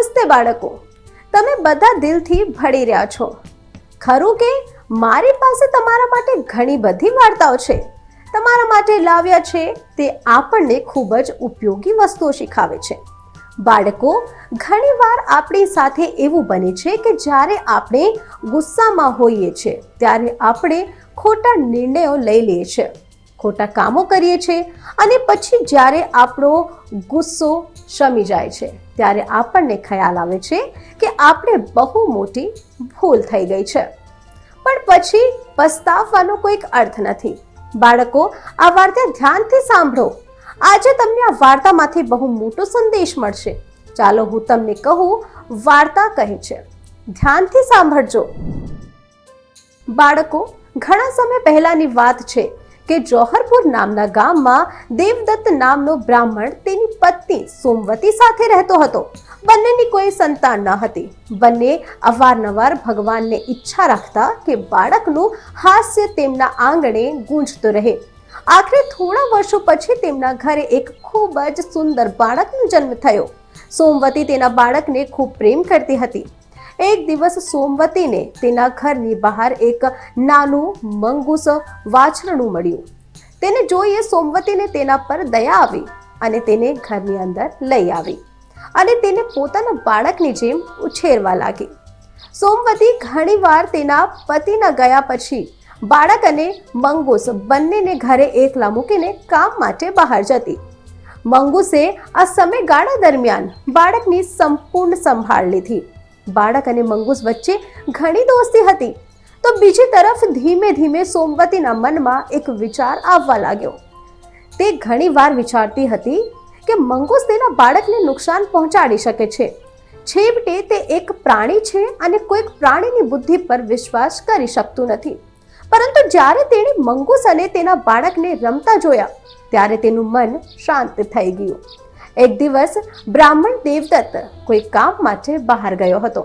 નમસ્તે બાળકો. તમે બધા દિલથી ભળી રહ્યા છો. ખરું કે મારી પાસે તમારા માટે ઘણી બધી વાર્તાઓ છે. તમારા માટે લાવ્યા છે તે આપણને ખૂબ જ ઉપયોગી વસ્તુઓ શીખાવે છે. બાળકો ઘણીવાર આપણી સાથે એવું બને છે કે જ્યારે આપણે ગુસ્સામાં હોઈએ છીએ ત્યારે આપણે ખોટા નિર્ણયો લઈ લઈએ છીએ ખોટા કામો કરીએ છીએ અને પછી જ્યારે આપણો ગુસ્સો શમી જાય છે, ત્યારે આપણને ખ્યાલ આવે છે કે આપણે બહુ મોટી ભૂલ થઈ ગઈ છે. પણ પછી પસ્તાવવાનો કોઈક અર્થ નથી. બાળકો, આ વાર્તા ધ્યાનથી સાંભળો. આજે તમને આ વાર્તામાંથી બહુ મોટો સંદેશ મળશે. ચાલો હું તમને કહું વાર્તા કહે છે. ધ્યાનથી સાંભળજો. બાળકો, ઘણા સમય પહેલાની વાત છે. કે જોહરપુર નામના ગામમાં દેવદત્ત નામનો બ્રાહ્મણ તેની પત્ની સોમવતી સાથે રહેતો હતો. બંનેની કોઈ સંતાન ન હતી. બંને અવારનવાર ભગવાનને ઈચ્છા રાખતા કે બાળકનું હાસ્ય તેમના આંગણે ગૂંજતું રહે. આખરે થોડા વર્ષો પછી તેમના ઘરે એક ખૂબ જ સુંદર બાળકનો જન્મ થયો. સોમવતી તેના બાળકને ખૂબ પ્રેમ કરતી હતી. એક દિવસ સોમવતીને તેના ઘરની બહાર એક નાનું મંગૂસ વાછરણું મળ્યું. તેને જોઈએ સોમવતીને તેના પર દયા આવી અને તેને ઘરની અંદર લઈ આવી અને તેને પોતાના બાળકની જેમ ઉછેરવા લાગી. સોમવતી ઘણીવાર તેના પતિના ગયા પછી બાળક અને મંગૂસ બંનેને ઘરે એકલા મૂકીને કામ માટે બહાર જતી. મંગૂસે આ સમયગાળા દરમિયાન બાળકની સંપૂર્ણ સંભાળ લીધી. બાળક અને મંગૂસ વચ્ચે ઘણી દોસ્તી હતી. તો બીજી તરફ ધીમે ધીમે સોમવતીના મનમાં એક વિચાર આવવા લાગ્યો. તે ઘણીવાર વિચારતી હતી કે મંગૂસ તેના બાળકને નુકસાન પહોંચાડી શકે છે. છેવટે તે એક પ્રાણી છે અને કોઈક પ્રાણીની બુદ્ધિ પર વિશ્વાસ કરી શકતું નથી. પરંતુ જ્યારે તેણે મંગૂસ અને તેના બાળકને રમતા જોયા, ત્યારે તેનું મન શાંત થઈ ગયું. એક દિવસ બ્રાહ્મણ દેવદત્ત કોઈ કામ માટે બહાર ગયો હતો.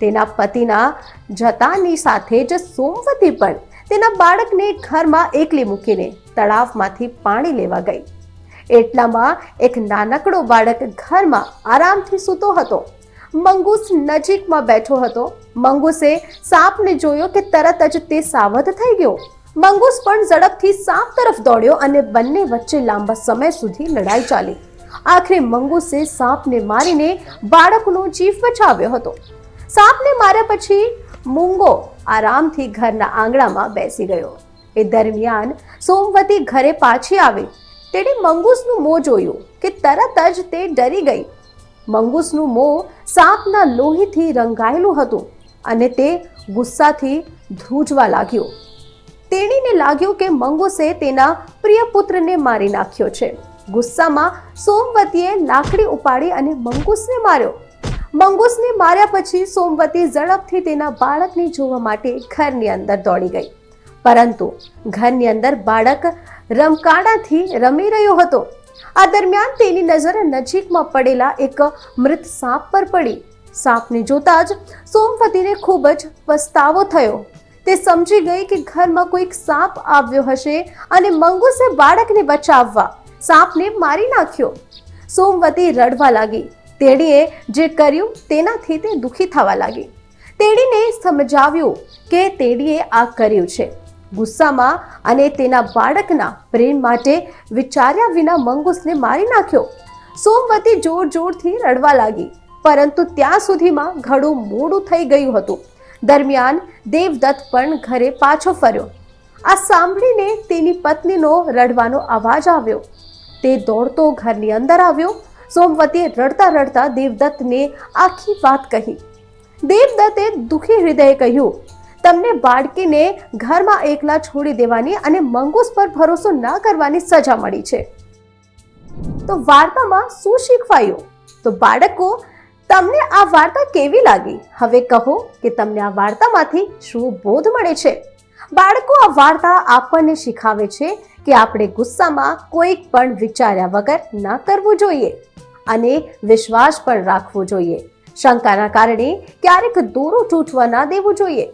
તેના પતિના જતાની સાથે જ સોમવતી પણ તેના બાળકને ઘરમાં એકલી મૂકીને તળાવમાંથી પાણી લેવા ગઈ. એટલામાં એક નાનકડો બાળક ઘરમાં આરામથી સૂતો હતો. મંગૂસ નજીકમાં બેઠો હતો. મંગૂસે સાપને જોયો કે તરત જ તે સાવધ થઈ ગયો. મંગૂસ પણ ઝડપથી સાપ તરફ દોડ્યો અને બંને વચ્ચે લાંબા સમય સુધી લડાઈ ચાલી. આખરે મંગૂસે સાપને મારીને બાળકનો જીવ બચાવ્યો હતો. સાપને માર્યા પછી મૂંગો આરામથી ઘરના આંગણામાં બેસી ગયો. એ દરમિયાન સોમવતી ઘરે પાછી આવી. તેણે મંગૂસનું મોં જોયું કે તરત જ તે ડરી ગઈ. મંગૂસનું મોં સાપના લોહીથી રંગાયેલું હતું અને તે ગુસ્સાથી ધ્રુજવા લાગ્યો. તેણીને લાગ્યું કે મંગૂસે તેના પ્રિય પુત્રને મારી નાખ્યો છે. ગુસ્સામાં સોમવતીએ લાકડી ઉપાડી અને મંગૂસને માર્યો. મંગૂસને માર્યા પછી સોમવતી ઝડપથી તેના બાળકને જોવા માટે ઘરની અંદર દોડી ગઈ. પરંતુ ઘરની અંદર બાળક રમકાડાથી રમી રહ્યો હતો. આ દરમિયાન તેની નજર નજીકમાં પડેલા એક મૃત સાપ પર પડી. સાપને જોતા જ સોમવતીને ખૂબ જ પસ્તાવો થયો. તે સમજી ગઈ કે ઘરમાં કોઈક સાપ આવ્યો હશે અને મંગૂસે બાળકને બચાવવા સાપને મારી નાખ્યો. સોમવતી રડવા લાગી. તેણીએ જે કર્યું તેનાથી તે દુઃખી થવા લાગી. તેણીને સમજાવ્યું કે તેણીએ આ કર્યું છે. ગુસ્સામાં અને તેના બાળકના પ્રેમ માટે વિચાર્યા વિના મંગૂસને મારી નાખ્યો. સોમવતી જોર જોરથી રડવા લાગી. પરંતુ ત્યાં સુધીમાં ઘણું મોડું થઈ ગયું હતું. દરમિયાન દેવદત્ત પણ ઘરે પાછો ફર્યો. આ સાંભળીને તેની પત્નીનો રડવાનો અવાજ આવ્યો. તે દોડતો ઘરની અંદર આવ્યો. સોમવતીએ રડતા રડતા દેવદત્તને આખી વાત કહી. દેવદત્તે દુઃખી હૃદયે કહ્યું, તમને બાળકીને ઘરમાં એકલા છોડી દેવાની અને મંગૂસ પર ભરોસો ન કરવાની સજા મળી છે. તો વાર્તામાં શું શીખવાયું? તો બાળકો, તમને આ વાર્તા કેવી લાગી? હવે કહો કે તમને આ વાર્તામાંથી શું બોધ મળે છે? બાળકો આ વાર્તા આપણને શીખાવે છે કે આપણે ગુસ્સામાં કોઈક પણ વિચાર્યા વગર ન કરવું જોઈએ અને વિશ્વાસ પણ રાખવો જોઈએ. શંકાના કારણે ક્યારેક દોરો તૂટવા ના દેવું જોઈએ.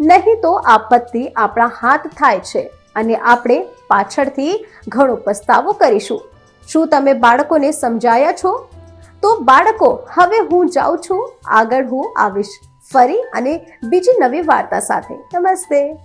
નહીં તો આપત્તિ આપણા હાથ થાય છે અને આપણે પાછળથી ઘણો પસ્તાવો કરીશું. શું તમે બાળકોને સમજાયા છો? તો બાળકો, હવે હું જાઉં છું. આગળ હું આવીશ ફરી અને બીજી નવી વાર્તા સાથે. નમસ્તે.